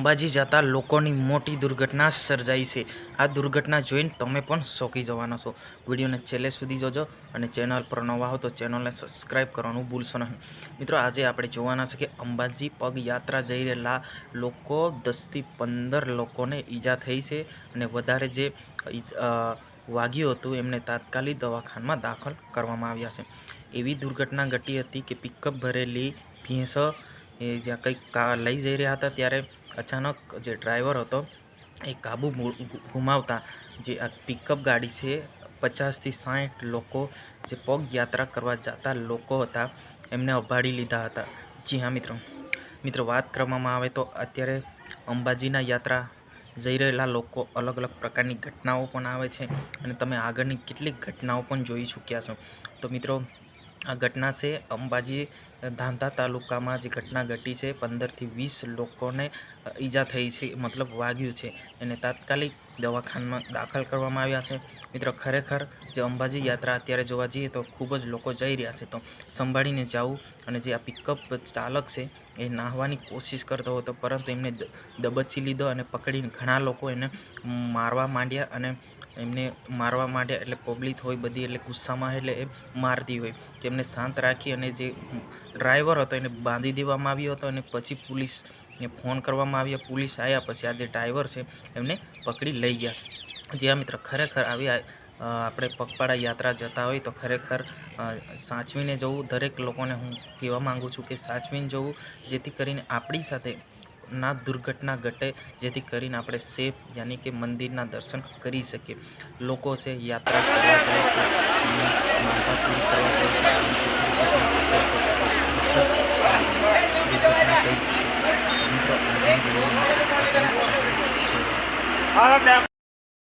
અંબાજી જતા લોકોની મોટી દુર્ઘટના સર્જાઈ છે. આ દુર્ઘટના જોઈને તમે પણ શોકી જવાના છો. વિડીયોને છેલ્લે સુધી જોજો અને ચેનલ પર નવા હો તો ચેનલને સબસ્ક્રાઈબ કરવાનું ભૂલશો નહીં. મિત્રો, આજે આપણે જોવાના છે કે અંબાજી પગ યાત્રા જઈ રહેલા લોકો દસથી પંદર લોકોને ઈજા થઈ છે અને વધારે જે વાગ્યું હતું એમને તાત્કાલિક દવાખાનામાં દાખલ કરવામાં આવ્યા છે. એવી દુર્ઘટના ઘટી હતી કે પિકઅપ ભરેલી ભેંસ એ જ્યાં કંઈક લઈ જઈ રહ્યા હતા ત્યારે અચાનક જે ડ્રાઈવર હતો, એ કાબુ ગુમાવતા. જે આ પિકઅપ ગાડી છે, પચાસથી સાઠ લોકો જે પગ યાત્રા કરવા જતા લોકો હતા, એમને અભાડી લીધા હતા. જી હા, મિત્રો. મિત્રો, વાત કરવામાં આવે તો અત્યારે અંબાજીના યાત્રા જઈ રહેલા લોકો અલગ અલગ પ્રકારની ઘટનાઓ પણ આવે છે અને તમે આગળની કેટલીક ઘટનાઓ પણ જોઈ ચૂક્યા છો. તો મિત્રો, આ ઘટના છે અંબાજી ધાંધા તાલુકામાં જે ઘટના ઘટી છે. પંદરથી વીસ લોકોને ઈજા થઈ છે, મતલબ વાગ્યું છે. એને તાત્કાલિક દવાખાનામાં દાખલ કરવામાં આવ્યા છે. મિત્રો, ખરેખર જે અંબાજી યાત્રા અત્યારે જોવા જઈએ તો ખૂબ જ લોકો જઈ રહ્યા છે. તો સંભાળીને જવું અને જે આ પિકઅપ ચાલક છે, એ નાહવાની કોશિશ કરતો હતો. પરંતુ એમને દબચી લીધો અને પકડીને ઘણા લોકો એને મારવા માંડ્યા અને એમને મારવા માંડ્યા એટલે પબ્લિક હોય બધી એટલે ગુસ્સામાં એટલે એ મારતી હોય. તેમને શાંત રાખી અને જે ડ્રાઈવર હતો એને બાંધી દેવામાં આવ્યો હતો અને પછી પોલીસને ફોન કરવામાં આવ્યો. પોલીસ આવ્યા પછી આ જે ડ્રાઈવર છે એમને પકડી લઈ ગયા. જે મિત્ર ખરેખર આવી આપણે પગપાળા યાત્રા જતા હોય તો ખરેખર સાચવીને જવું. દરેક લોકોને હું કહેવા માગું છું કે સાચવીને જવું, જેથી કરીને આપણી સાથે ના દુર્ઘટના ઘટે, જેથી કરીને આપણે સેફ યાની કે મંદિરના દર્શન કરી શકીએ. લોકો છે યાત્રા કરવા જાય છે એની માનતા પૂરી કરવા જાય છે અને કેટલીક દુર્ઘટના ઘટે તો